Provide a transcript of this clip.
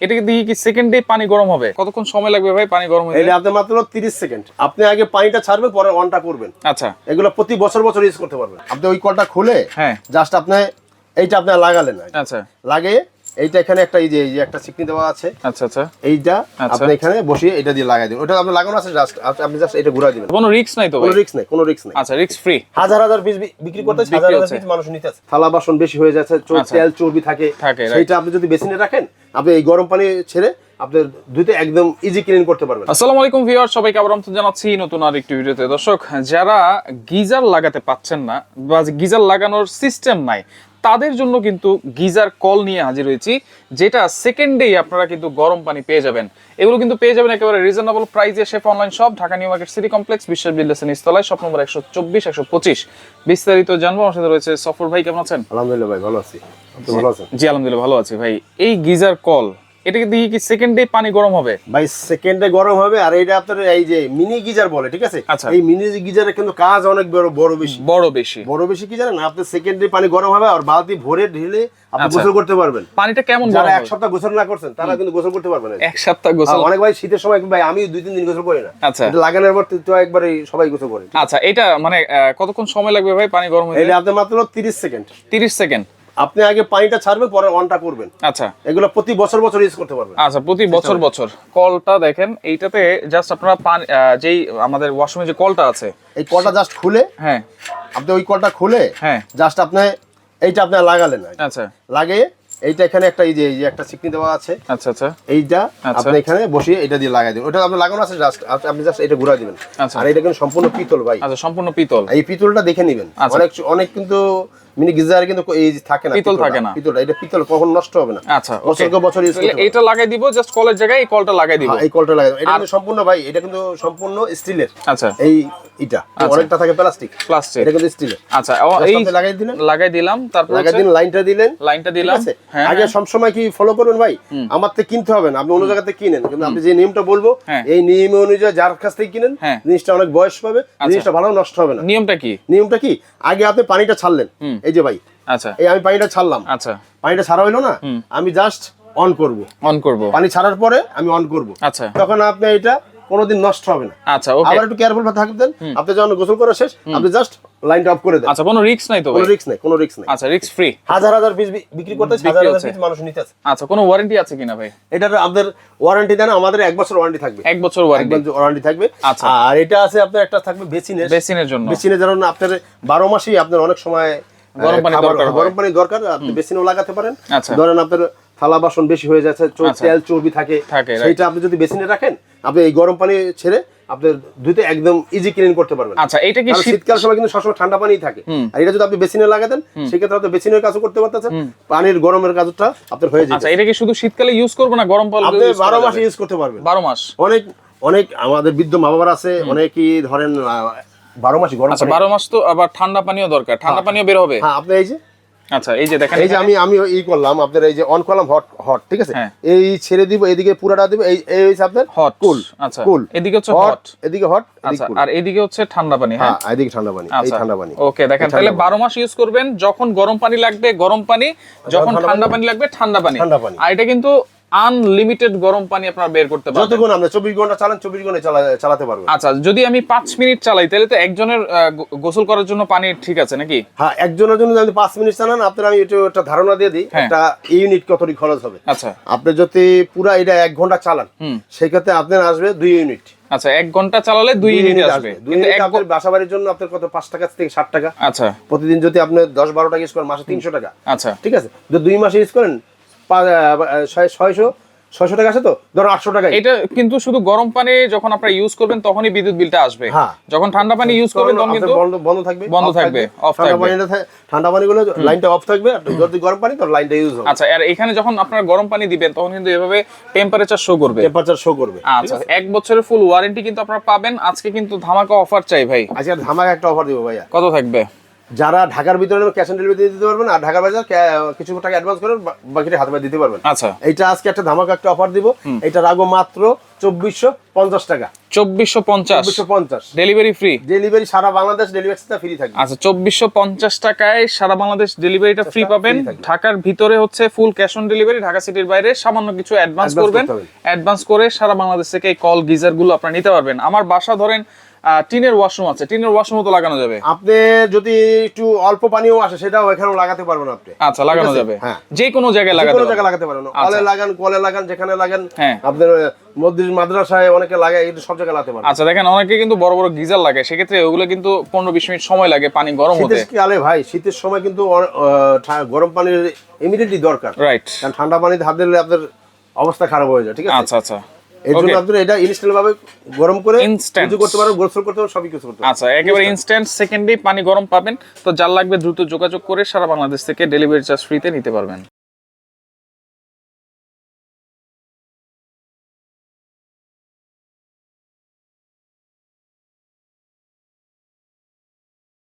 এটা দেখি দিয়ে কি সেকেন্ডে পানি গরম হবে? কতক্ষণ সময় লাগবে ভাই পানি গরম হতে এটা আপনি মাত্র তিরিশ সেকেন্ড আপনি আগে পানিটা ছাড়বেন পরে অনটা করবেন। আচ্ছা। এগুলো প্রতি বছর বছর ইউজ করতে পারবেন। আপনি ওই কলটা খুলে হ্যাঁ। জাস্ট আপনি এইটা আপনি লাগালেন আগে। আচ্ছা। লাগিয়ে এইটা এখানে একটা এই যে এই যে একটা চিকনি দেওয়া আছে। আচ্ছা আচ্ছা। এইটা আচ্ছা। আপনি এখানে বসিয়ে এটা দিয়ে লাগাই দিন ওটা আপনি লাগানো আছে জাস্ট আপনি জাস্ট এটা ঘুরাই দিবেন। কোনো রিস্ক নাই তো কোনো রিস্ক নেই কোনো রিস্ক নেই। আচ্ছা রিস্ক ফ্রি হাজার হাজার পিস বিক্রি করতে হাজার হাজার পিস মানুষ নিতে আছে থালা বাসন বেশি হয়ে যাচ্ছে আচ্ছা। তেল চর্বি থাকে. সেইটা আপনি যদি বেসিনে রাখেন আপনি এই গরম পানি ছেড়ে আপনি ধুতে একদম ইজি ক্লিন করতে পারবেন। আসসালামু আলাইকুম ভিউয়ার সবাইকে আবার আমন্ত্রণ জানাচ্ছি নতুন আর একটি ভিডিওতে। দর্শক যারা গিজার লাগাতে পাচ্ছেন না বা গিজার লাগানোর সিস্টেম নাই তাদের জন্য কিন্তু গিজার কল নিয়ে হাজির হয়েছি যেটা সেকেন্ডেই আপনারা কিন্তু গরম পানি পেয়ে যাবেন। এগুলো কিন্তু পেয়ে যাবেন একেবারে রিজনেবল প্রাইজে শেফ অনলাইন সব Dhaka new market city complex বিশ্বের বিল্ডার্স নিস্তলায় শপ নম্বর একশো চব্বিশ একশো পঁচিশ। বিস্তারিত জানব আমার সাথে রয়েছে সফর ভাই কেমন আছেন? আলহামদুলিল্লাহ ভাই ভালো আছি। ভালো আছেন? জি আলহামদুলিল্লাহ ভালো আছি ভাই। এই গিজার কল এটা দিয়ে কি সেকেন্ডে পানি গরম হবে? ভাই সেকেন্ডে গরম হবে আর এটা আপনার এই যে মিনি গিজার বলে ঠিক আছে? আচ্ছা। এই মিনি গিজারের কিন্তু কাজ অনেক বড় বড় বেশি। বড় বেশি। বড় বেশি কি জানেন? আপনি সেকেন্ডে পানি গরম হবে আর বালতি ভরে ঢেলে আপনি আচ্ছা। গোসল করতে পারবেন। পানিটা কেমন যারা এক সপ্তাহ গোসল না করছেন তারা কিন্তু গোসল করতে পারবেন। এক সপ্তাহ গোসল অনেক ভাই শীতের সময় ভাই আমি দুই তিন দিন গোসল করি না। আচ্ছা। এটা লাগানোর পর তো একবারে সবাই গোসল করে। আচ্ছা এটা মানে কতক্ষণ সময় লাগবে ভাই পানি গরম হতে এটা আপনি মাত্র তিরিশ সেকেন্ড। তিরিশ সেকেন্ড। আপনি আগে পানিটা ছাড়বেন পরে অনটা করবেন। আচ্ছা। এগুলো প্রতি বছর বছর ইউজ করতে পারবেন। আচ্ছা প্রতি বছর বছর। কলটা দেখেন এইটাতে জাস্ট আপনারা পানি যেই আমাদের ওয়াশরুমে যে কলটা আছে। এই কলটা জাস্ট খুলে হ্যাঁ। আপনি ওই কলটা খুলে হ্যাঁ। জাস্ট আপনি এইটা আপনি লাগালেন আচ্ছা। লাগিয়ে এইটা এখানে একটা এই যে এই যে একটা চিকনি দেওয়া আছে। আচ্ছা আচ্ছা। এইটা আচ্ছা। আপনি এখানে বসিয়ে এটা দিয়ে লাগাই দিবেন। ওটা আপনি লাগানো আছে জাস্ট আপনি জাস্ট এটা ঘুরাই দিবেন। আচ্ছা। আর এটা কিন্তু সম্পূর্ণ পিতল ভাই। আচ্ছা সম্পূর্ণ পিতল। এই পিতলটা দেখে নেবেন। আচ্ছা। অনেক অনেক কিন্তু মিনি গিজার কিন্তু এই যে থাকে না পিতল থাকে না। পিতলটা এটা পিতল কখন নষ্ট হবে না। আচ্ছা বছরকে বছর ইউজ করতে এইটা লাগাই দিব জাস্ট কলের জায়গায় এই কলটা লাগাই দিব। হ্যাঁ, এই কলটা লাগাই এটা কিন্তু সম্পূর্ণ ভাই এটা কিন্তু সম্পূর্ণ স্টিলের। আচ্ছা। এই এটা অনেকটা থাকে প্লাস্টিক প্লাস্টিক এটা কিন্তু স্টিলের। আচ্ছা এই লাগাই দিলেন। লাগাই দিলাম তারপর লাগাই দিন লাইনটা দিলেন। লাইনটা দিলাম। আগে সবসময় কি ফলো করবেন ভাই? আমার থেকে কিনতে হবে না আপনি অন্য জায়গাতে কিনেন। কিন্তু আপনি যে নিয়মটা বলব হ্যাঁ। এই নিয়ম অনুযায়ী যার কাছ থেকে কিনেন হ্যাঁ। জিনিসটা অনেক বয়স পাবে জিনিসটা ভালো নষ্ট হবে না। নিয়মটা কি? নিয়মটা কি? আগে আপনি পানিটা ছাড়লেন এই যে ভাই আচ্ছা। এই আমি পানিটা ছাড়লাম। আচ্ছা। পানিটা ছাড়া হইল না আমি জাস্ট অন করব। অন করব। পানি ছাড়ার পরে আমি অন করব। আচ্ছা। তখন আপনি এটা কোনোদিন নষ্ট হবে না। আচ্ছা ওকে আবার একটু কেয়ারফুল থাকবেন আপনি যখন গোসল করা শেষ আপনি জাস্ট লাইনটা অফ করে দেন। আচ্ছা কোনো রিস্ক নাই তো কোনো রিস্ক নেই কোনো রিস্ক নেই। আচ্ছা রিস্ক ফ্রি হাজার হাজার পিস বিক্রি করতে হাজার হাজার পিস মানুষ নিতে আছে। আচ্ছা কোনো ওয়ারেন্টি আছে কিনা ভাই? এটার আপনাদের ওয়ারেন্টি দেন আমাদের এক বছর ওয়ারেন্টি থাকবে। এক বছর ওয়ারেন্টি ওয়ারেন্টি থাকবে। আচ্ছা। আর এটা আছে আপনার একটা থাকবে বেসিনের। বেসিনের জন্য। বেসিনে যেমন আপনার বারো মাসেই আপনার অনেক সময় গরম পানি দরকার গরম পানি দরকার আপনি বেসিনেও লাগাতে পারেন। আচ্ছা। ধরেন আপনার থালা বাসন বেশি হয়ে যাচ্ছে আচ্ছা। তেল চর্বি থাকে. সেইটা আপনি যদি বেসিনে রাখেন আপনি এই গরম পানি ছেড়ে আপনি ধুতে একদম ইজি ক্লিন করতে পারবেন। আচ্ছা এটা কি শীতকাল সময় কিন্তু সবসময় ঠান্ডা পানি থাকে। আর এটা যদি আপনি বেসিনে লাগাতেন সেক্ষেত্রে আপনি বেসিনের কাজও করতে পারতেছেন। পানির গরমের কাজটা আপনার হয়ে যাবে আচ্ছা এটা কি শুধু শীতকালে ইউজ করব না গরম পাল আপনি বারো মাস ইউজ করতে পারবেন। বারো মাস? অনেক অনেক আমাদের বৃদ্ধ মা বাবার আছে অনেকই ধরেন বারো মাসই গরম আচ্ছা পানি- বারো মাস তো আবার ঠান্ডা পানিও দরকার। ঠান্ডা পানিও বের হবে? হ্যাঁ আপনি এই যে আচ্ছা এই যে দেখেন এই যে আমি আমি এই করলাম আপনার এই যে অন করলাম হট হট ঠিক আছে? হ্যাঁ। এই ছেড়ে দিব এদিকে পুরাটা দিব এই এই হচ্ছে আপনার হট কুল আচ্ছা। কুল এদিকে হচ্ছে হট এদিকে হট আচ্ছা আর এদিকে হচ্ছে ঠান্ডা পানি হ্যাঁ? হ্যাঁ এদিকে ঠান্ডা পানি এই আচ্ছা। ঠান্ডা পানি। ওকে দেখেন তাহলে বারো মাস ইউজ করবেন যখন গরম পানি লাগবে গরম পানি যখন ঠান্ডা পানি লাগবে ঠান্ডা পানি। ঠান্ডা পানি। আর এটা কিন্তু আনলিমিটেড গরম পানি আপনারা বের করতে পারবেন। যতক্ষণ আমরা চব্বিশ ঘণ্টা চালান চব্বিশ ঘণ্টা চালাতে পারবেন আচ্ছা যদি আমি পাঁচ মিনিট চালাই তাহলে তো একজনের গোসল করার জন্য পানি ঠিক আছে নাকি? হ্যাঁ একজনের জন্য যদি পাঁচ মিনিট চালান আপনার আমি একটু একটা ধারণা দিয়ে দিই হ্যাঁ। একটা ইউনিট কতটি খরচ হবে। আচ্ছা। আপনি যদি পুরা এটা এক ঘণ্টা চালান সেই ক্ষেত্রে আপনার আসবে দুই ইউনিট। আচ্ছা এক ঘণ্টা চালালে দুই ইউনিট আসবে। কিন্তু এক আপনার বাসা বাড়ির জন্য আপনার কত পাঁচ টাকা থেকে ষাট টাকা? আচ্ছা। প্রতিদিন যদি আপনি দশ বারো টাকা ইউজ করেন মাসে তিনশো টাকা। আচ্ছা। ঠিক আছে? যদি দুই মাসে ইউজ করেন ছয়শো ছয়শো টাকা আছে তো? ধরো আটশো টাকা এটা কিন্তু শুধু গরম পানি যখন আপনারা ইউজ করবেন তখনই বিদ্যুৎ বিলটা আসবে। হ্যাঁ। যখন ঠান্ডা পানি ইউজ করবেন তখন কিন্তু বন্ধ থাকবে বন্ধ থাকবে, ঠান্ডা থাকবে। ঠান্ডা পানিগুলো লাইনটা অফ থাকবে যদি গরম পানি লাইনটা ইউজ হবে। আচ্ছা আর এখানে যখন আপনারা গরম পানি দিবেন তখন কিন্তু এভাবে টেম্পারেচার শো করবে। টেম্পারেচার শো করবে। আচ্ছা এক বছরের ফুল ওয়ারেন্টি কিন্তু আপনারা পাবেন। আজকে কিন্তু ধামাকা অফার চাই ভাই। আজকে ধামাকা একটা অফার দিব ভাইয়া। কত থাকবে? যারা ঢাকার ভিতরে ক্যাশ অন ডেলিভারি দিতে পারবেন আর ঢাকার বাজার কিছু টাকা অ্যাডভান্স করেন বা- বাকিটা হাতে পায়ে দিতে পারবেন। আচ্ছা। এইটা আজকে একটা ধামাকা একটা অফার দিব। এটা রাখব মাত্র চব্বিশশো পঞ্চাশ টাকা। চব্বিশশো পঞ্চাশ। পঞ্চাশ। ডেলিভারি ফ্রি ডেলিভারি সারা বাংলাদেশ ডেলিভারি ফ্রি থাকে আচ্ছা চব্বিশশো পঞ্চাশ টাকায় সারা বাংলাদেশ ডেলিভারিটা ফ্রি পাবেন। ঢাকার ভিতরে হচ্ছে full cash on delivery Dhaka সিটির বাইরে সামান্য কিছু অ্যাডভান্স করবেন। অ্যাডভান্স করে সারা বাংলাদেশ থেকে এই কল গিজারগুলো আপনারা নিতে পারবেন। আমার বাসা ধরেন টিনের ওয়াশরুম আছে। টিনের ওয়াশরুমও তো লাগানো যাবে। আপনি যদি একটু অল্প পানিও আসে সেটাও এখানেও লাগাতে পারবেন আপনি। আচ্ছা লাগানো যাবে। হ্যাঁ। যে কোনো জায়গায় লাগাতে কোনো পারবেন। জায়গায় লাগাতে পারেন কলে লাগান কলে লাগান যেখানে লাগান হ্যাঁ। আপনার মসজিদ মাদ্রাসায় অনেকে লাগায় এটা সব জায়গায় লাগাতে পারেন আচ্ছা দেখেন অনেকে কিন্তু বড় বড় গিজার লাগে। সেক্ষেত্রে ওগুলো কিন্তু পনেরো বিশ মিনিট সময় লাগে পানি গরম হতে। শীতের কালে ভাই শীতের সময় কিন্তু গরম পানির ইমিডিয়েটলি দরকার। রাইট কারণ ঠান্ডা পানিতে হাত দিলে আপনার অবস্থা খারাপ হয়ে যায় ঠিক আছে? আচ্ছা আচ্ছা। এর জন্য আপনি এটা ইনস্ট্যান্ট ভাবে গরম করে ইনস্ট্যান্ট করতে পারেন গোসল করতে পারেন সবই কিছু করতে পারেন। আচ্ছা একেবারে ইনস্ট্যান্ট সেকেন্ডেই পানি গরম পাবেন তো যার লাগবে দ্রুত যোগাযোগ করে সারা বাংলাদেশ থেকে ডেলিভারি চার্জ ফ্রিতে নিতে পারবেন।